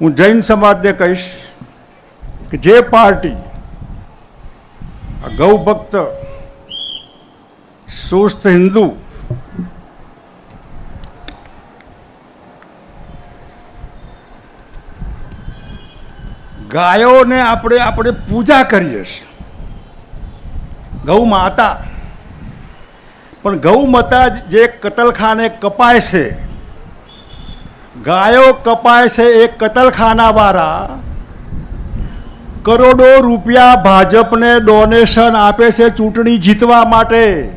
હું જૈન સમાજને કહીશ કે જે પાર્ટી આ ગૌ ભક્ત સુસ્થ હિન્દુ ગાયોને આપણે આપણે પૂજા કરીએ છીએ. ગૌ માતા. પણ ગૌ માતા જે કતલખાને કપાય છે ગાયો કપાય છે એ કતલખાનાવાળા. કરોડો રૂપિયા ભાજપને ડોનેશન આપે છે ચૂંટણી જીતવા માટે.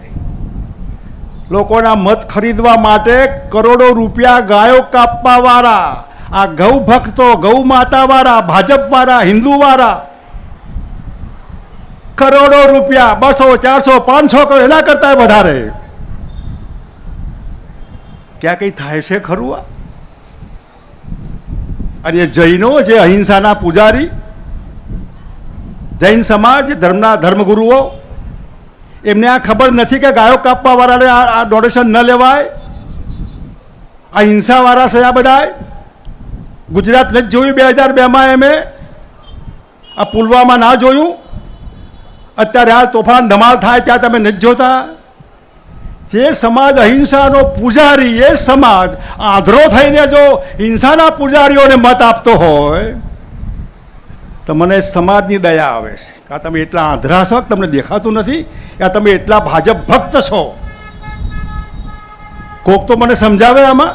લોકોના મત ખરીદવા માટે કરોડો રૂપિયા ગાયો કાપવાવાળા, આ ગૌ ભક્તો, ગૌ માતાવાળા, ભાજપવાળા, હિન્દુવાળા. કરોડો રૂપિયા, બસો, ચારસો, પાંચસો એના કરતા વધારે. ક્યાં કંઈ થાય છે ખરું આ? અને જૈનો જે અહિંસાના પૂજારી, જૈન સમાજ, ધર્મના ધર્મગુરુઓ, એમને આ ખબર નથી કે ગાયો કાપવાવાળાને આ ડોનેશન ન લેવાય આ હિંસાવાળા છે આ બધા ગુજરાત નથી જોયું બે હજાર બેમાં એમે આ પુલવામા ના જોયું. અત્યારે આ તોફાન ધમાલ થાય ત્યાં તમે નથી જોતા. જે સમાજ અહિંસાનો પૂજારી, એ સમાજ આંધળો થઈને જો હિંસાના પૂજારીઓને મત આપતો હોય, તો મને સમાજની દયા આવે છે. કાં તમે એટલા આંધળા છો કે તમને દેખાતું નથી? કે તમે એટલા ભાજપ ભક્ત છો? કોક તો મને સમજાવે આમાં?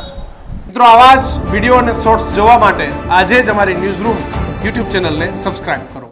મિત્રો, આવા જ વીડિયો અને શોર્ટ્સ જોવા માટે આજે જ અમારી ન્યૂઝ રૂમ યુટ્યુબ ચેનલને સબસ્ક્રાઇબ કરો.